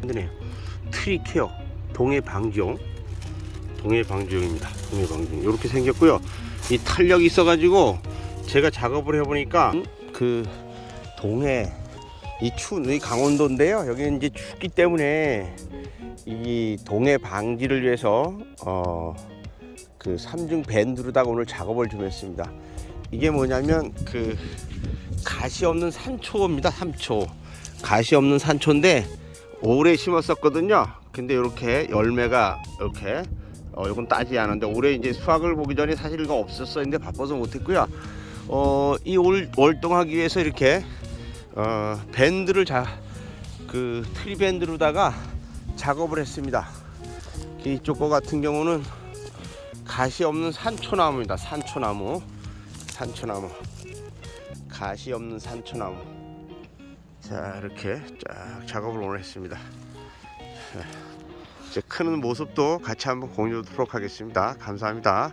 힘드네요. 트리 케어 동해 방지용 동해 방지용입니다. 동해 방지용 이렇게 생겼고요. 이 탄력이 있어가지고 제가 작업을 해보니까 그 동해 이 추운 이 강원도인데요. 여기 이제 춥기 때문에 이 동해 방지를 위해서 어 그 삼중 밴드로다가 오늘 작업을 좀 했습니다. 이게 뭐냐면 그 가시 없는 산초입니다. 산초 가시 없는 산초인데 올해 심었었거든요. 근데 이렇게 열매가 이렇게 어 이건 따지 않은데 올해 이제 수확을 보기 전에 사실 이거 없었었는데 바빠서 못했고요. 어 이 올 월동하기 위해서 이렇게 어 밴드를 자 그 트리 밴드로다가 작업을 했습니다. 이쪽 거 같은 경우는 가시 없는 산초나무입니다. 산초나무, 산초나무, 가시 없는 산초나무. 자 이렇게 쫙 작업을 오늘 했습니다. 자, 이제 크는 모습도 같이 한번 공유하도록 하겠습니다. 감사합니다.